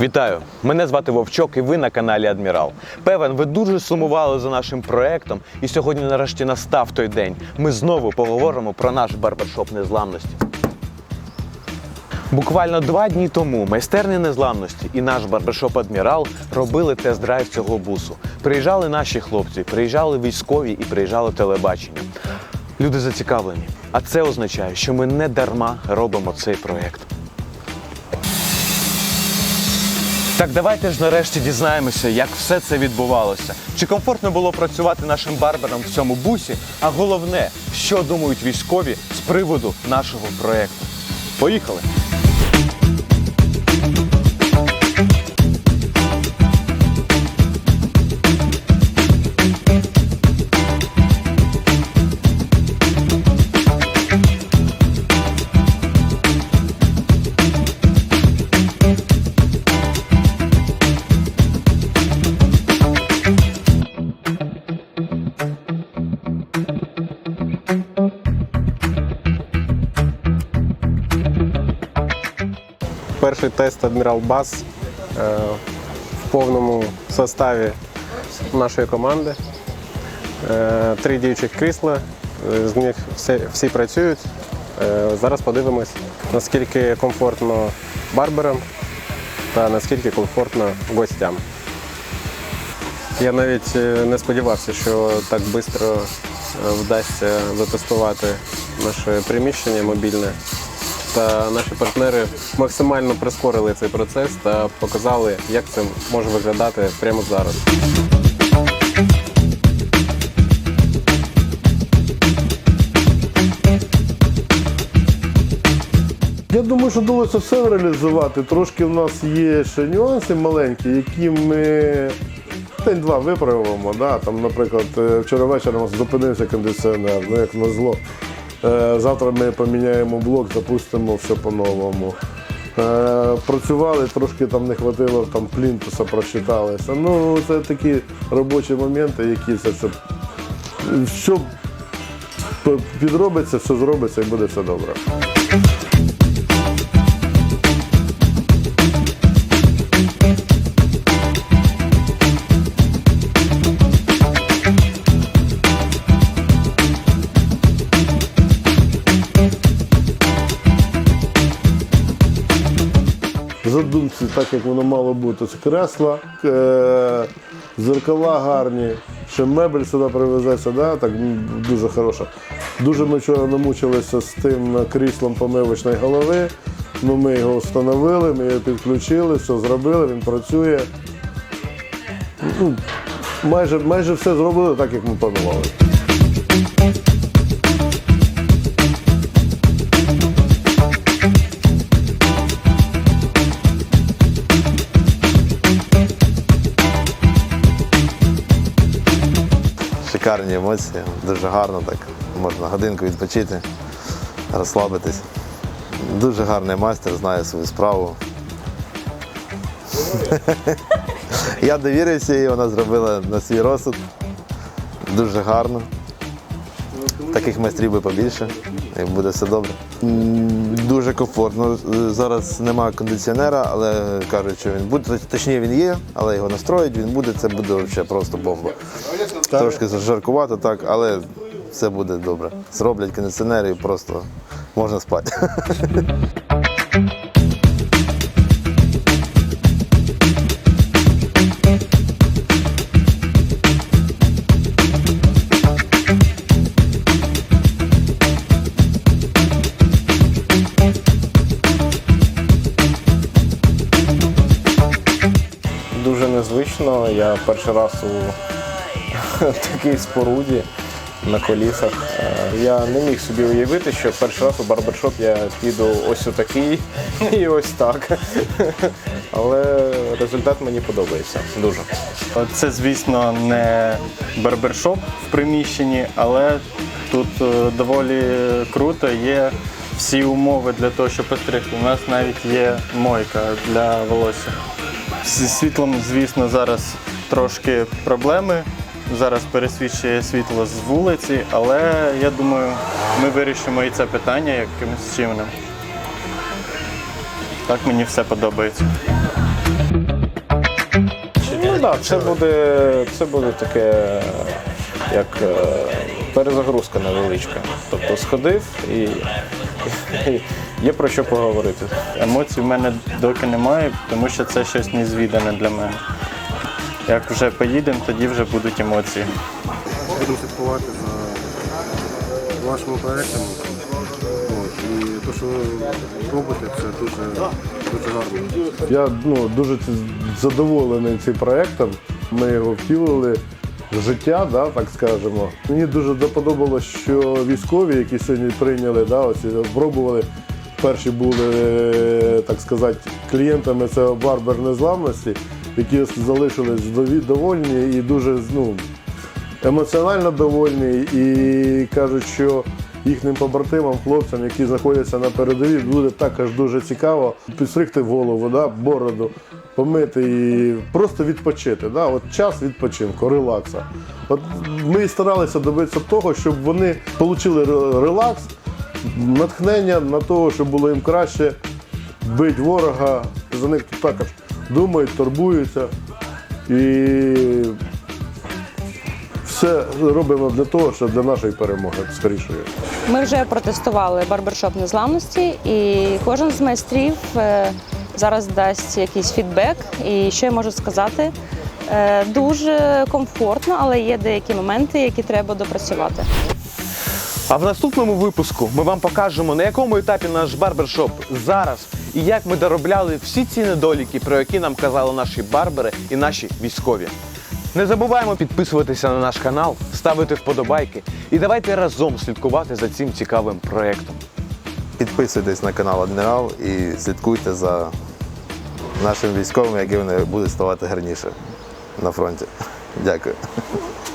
Вітаю! Мене звати Вовчок і ви на каналі Адмірал. Певен, ви дуже сумували за нашим проектом, і сьогодні нарешті настав той день. Ми знову поговоримо про наш барбершоп незламності. Буквально два дні тому майстерні незламності і наш барбершоп Адмірал робили тест-драйв цього бусу. Приїжджали наші хлопці, приїжджали військові і приїжджало телебачення. Люди зацікавлені. А це означає, що ми не дарма робимо цей проект. Так давайте ж нарешті дізнаємося, як все це відбувалося. Чи комфортно було працювати нашим барбером в цьому бусі? А головне, що думають військові з приводу нашого проекту. Поїхали! Перший тест Адмірал Бас е, в повному составі нашої команди. Е, Три діючих крісла, е, з них всі, всі працюють. Зараз подивимось, наскільки комфортно барберам та наскільки комфортно гостям. Я навіть не сподівався, що так швидко вдасться затестувати наше приміщення мобільне. Та наші партнери максимально прискорили цей процес та показали, як це може виглядати прямо зараз. Я думаю, що вдалося все реалізувати. Трошки в нас є ще нюанси маленькі, які ми день-два виправимо. Да? Там, наприклад, е, вчора вечором зупинився кондиціонер, ну як назло. Е, Завтра ми поміняємо блок, запустимо все по-новому. Е, Працювали, трошки там не вистачило, там плінтуса, прочиталися. Ну, це такі робочі моменти, які це все. Все підробиться, все зробиться і буде все добре. Задумці, так як воно мало бути. Це кресла, е, зеркала гарні, ще мебель сюди привезеться, да? так дуже хороша. Дуже ми вчора намучилися з тим кріслом помивочної голови. Ну, ми його встановили, ми його підключили, все зробили, він працює. Ну, майже, майже все зробили так, як ми планували. Шикарні емоції, дуже гарно так. Можна годинку відпочити, розслабитись. Дуже гарний майстер, знає свою справу. Я довірився їй, вона зробила на свій розсуд. Дуже гарно. Таких майстрів би побільше, буде все добре. Дуже комфортно. Зараз немає кондиціонера, але кажуть, що він буде. Точніше він є, але його настроїть, він буде, це буде взагалі просто бомба. Трошки жаркувато, так, але все буде добре. Зроблять кондиціонери і просто можна спати. незвично. Я перший раз у такій споруді на колісах. Е, Я не міг собі уявити, що перший раз у барбершоп я піду ось у такий і ось так. Але результат мені подобається дуже. Це, звісно, не барбершоп в приміщенні, але тут е, доволі круто. Є всі умови для того, щоб постригти. У нас навіть є мойка для волосся. Зі світлом, звісно, зараз трошки проблеми. Зараз пересвічує світло з вулиці, але я думаю, ми вирішимо і це питання якимось чином. Так мені все подобається. Ну так, це буде, це буде таке, як е, перезагрузка невеличка. Тобто сходив і, і є про що поговорити. Емоцій в мене доки немає, тому що це щось незвідане для мене. Як вже поїдемо, тоді вже будуть емоції. будемо слідкувати за вашими проектами. І те, що ви робите, це дуже, дуже гарно. Я ну, дуже задоволений цим проєктом. Ми його втілили в життя, да, так скажемо. Мені дуже доподобалось, що військові, які сьогодні прийняли, да, ось, пробували. Перші були, е, так сказати, клієнтами цього барбер незламності, які залишились довольні і дуже ну, емоціонально довольні і кажуть, що їхнім побратимам, хлопцям, які знаходяться на передовій, буде також дуже цікаво підстригти голову, да, бороду, помити і просто відпочити. Да, от час відпочинку, релакса. От ми старалися добитися того, щоб вони отримали релакс, натхнення на того, щоб було їм краще бити ворога. За них також думають, турбуються. І все робимо для того, щоб для нашої перемоги скорішої. Ми вже протестували барбершоп незламності, і кожен з майстрів е, зараз дасть якийсь фідбек. І що я можу сказати? Е, Дуже комфортно, але є деякі моменти, які треба допрацювати. А в наступному випуску ми вам покажемо, на якому етапі наш барбершоп зараз і як ми доробляли всі ці недоліки, про які нам казали наші барбери і наші військові. Не забуваємо підписуватися на наш канал, ставити вподобайки і давайте разом слідкувати за цим цікавим проєктом. Підписуйтесь на канал Адмірал і слідкуйте за нашими військовими, які вони будуть ставати гарніше на фронті. Дякую.